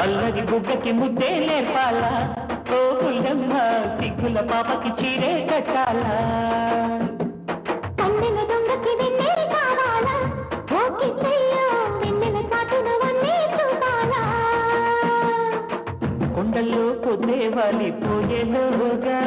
అల్లరి బుగ్గకి ముద్దే లేపాలా? కోపుల్లమ్మ సిగ్గుల పాపకి చీరే కట్టాలా? కొండల్లో పొద్దే వాలి పోయేలోగా.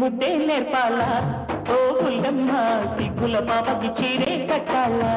ముద్దే నేర్పాలా? ఓ పుల్లమ్మ సిగ్గుల పాపకి చీరే కట్టాలా?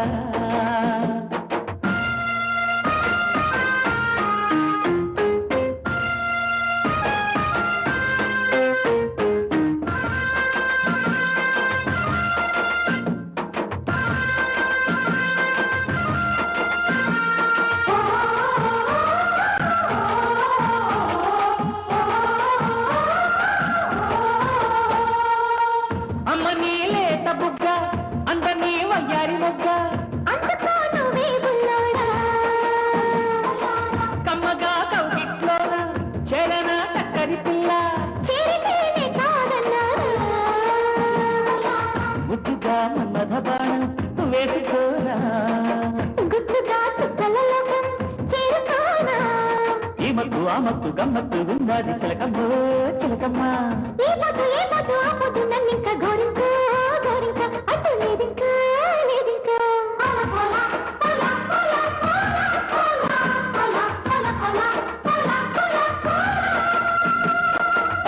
మత్తు ఆ మత్తు గమ్మత్తు ఉన్నది చిలకమ్మో చిలకమ్మ. ఏ మత్తు ఏ మత్తు ఆ మత్తు నన్ను ఇంకా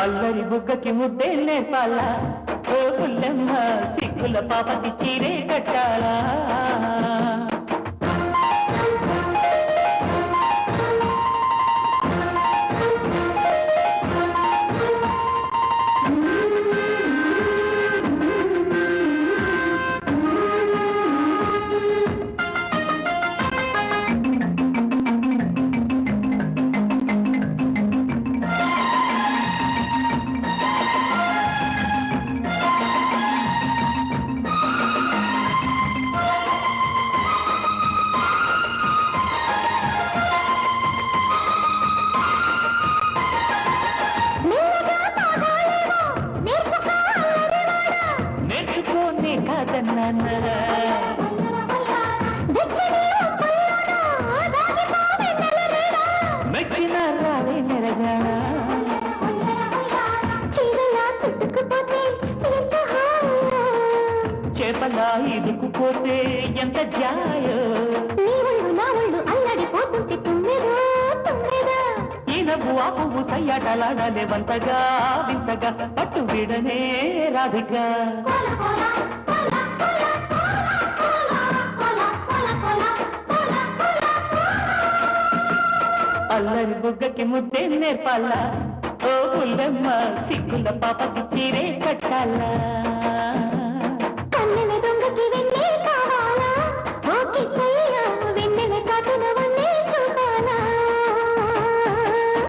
అల్లరి బుగ్గకి ముద్దేలే పాల ఓ పుల్లమ్మ సిగ్గుల పాపకి చీరే కట్టాలా. మెచ్చిన రావే మెరజానా చేపలా ఇరుకుపోతే ఎంత జాయో? నవ్వు ఆ పువ్వు సయ్యాటలాడాలే వంతగా వింతగా పట్టు విడనే రాధిగా అల్లరి ముద్దే నేర్పాలా? ఓ పుల్లమ్మ సిగ్గుల పాపకి చీరే కట్టాలా?